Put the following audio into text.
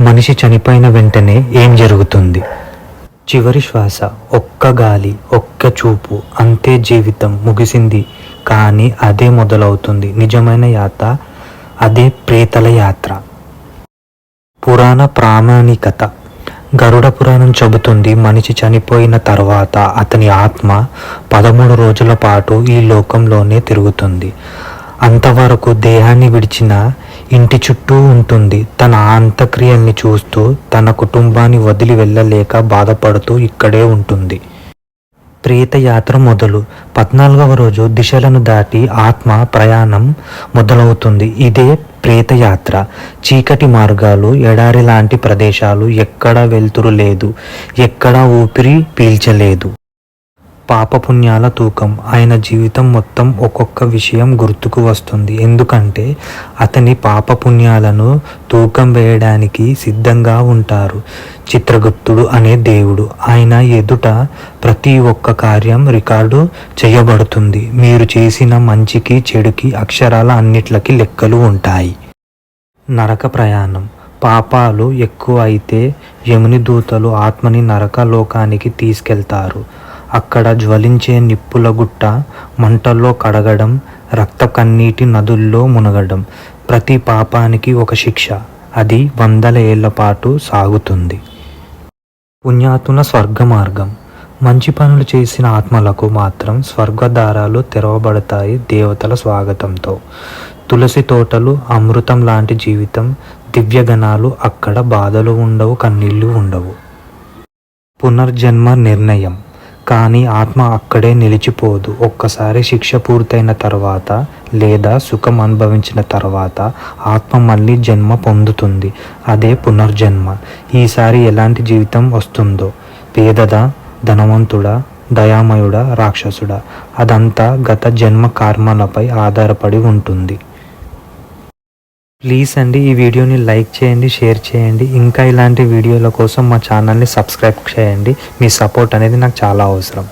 మనిషి చనిపోయిన వెంటనే ఏం జరుగుతుంది? చివరి శ్వాస ఒక్క గాలి ఒక్క చూపు అంతే జీవితం ముగిసింది. కానీ అదే మొదలవుతుంది. నిజమైన యాత్ర అదే ప్రేతల యాత్ర. పురాణ ప్రామాణికత. గరుడ పురాణం చెబుతుంది మనిషి చనిపోయిన తర్వాత అతని ఆత్మ పదమూడు రోజుల పాటు ఈ లోకంలోనే తిరుగుతుంది. అంతవరకు దేహాన్ని విడిచిన ఇంటి చుట్టూ ఉంటుంది. తన అంత్యక్రియల్ని చూస్తూ తన కుటుంబాన్ని వదిలి వెళ్ళలేక బాధపడుతూ ఇక్కడే ఉంటుంది. ప్రేతయాత్ర మొదలు. పద్నాలుగవ రోజు దిశలను దాటి ఆత్మ ప్రయాణం మొదలవుతుంది. ఇదే ప్రేతయాత్ర చీకటి మార్గాలు ఎడారి లాంటి ప్రదేశాలు ఎక్కడా వెలుతురు లేదు. ఎక్కడా ఊపిరి పీల్చలేదు. పాపపుణ్యాల తూకం. ఆయన జీవితం మొత్తం ఒక్కొక్క విషయం గుర్తుకు వస్తుంది. ఎందుకంటే అతని పాపపుణ్యాలను తూకం వేయడానికి సిద్ధంగా ఉంటారు. చిత్రగుప్తుడు అనే దేవుడు. ఆయన ఎదుట ప్రతి ఒక్క కార్యం రికార్డు చేయబడుతుంది. మీరు చేసిన మంచికి చెడుకి అక్షరాల అన్నిట్లకి లెక్కలు ఉంటాయి. నరక ప్రయాణం. పాపాలు ఎక్కువ అయితే యముని దూతలు ఆత్మని నరక లోకానికి తీసుకెళ్తారు. అక్కడ జ్వలించే నిప్పుల గుట్ట మంటల్లో కడగడం రక్త కన్నీటి నదుల్లో మునగడం. ప్రతి పాపానికి ఒక శిక్ష. అది వందల ఏళ్ళ పాటు సాగుతుంది. పుణ్యాతున స్వర్గ మార్గం మంచి పనులు చేసిన ఆత్మలకు మాత్రం స్వర్గదారాలు తెరవబడతాయి దేవతల స్వాగతంతో. తులసి తోటలు అమృతం లాంటి జీవితం దివ్యగణాలు అక్కడ బాధలు ఉండవు కన్నీళ్ళు ఉండవు. పునర్జన్మ నిర్ణయం. కానీ ఆత్మ అక్కడే నిలిచిపోదు. ఒక్కసారి శిక్ష పూర్తయిన తర్వాత లేదా సుఖం అనుభవించిన తర్వాత ఆత్మ మళ్ళీ జన్మ పొందుతుంది. అదే పునర్జన్మ. ఈసారి ఎలాంటి జీవితం వస్తుందో? పేదదా ధనవంతుడా దయామయుడా రాక్షసుడా? అదంతా గత జన్మ కర్మలపై ఆధారపడి ఉంటుంది. ప్లీజ్ అండి ఈ వీడియోని లైక్ చేయండి షేర్ చేయండి. ఇంకా ఇలాంటి వీడియోల కోసం మా ఛానల్ని సబ్స్క్రైబ్ చేయండి. మీ సపోర్ట్ అనేది నాకు చాలా అవసరం.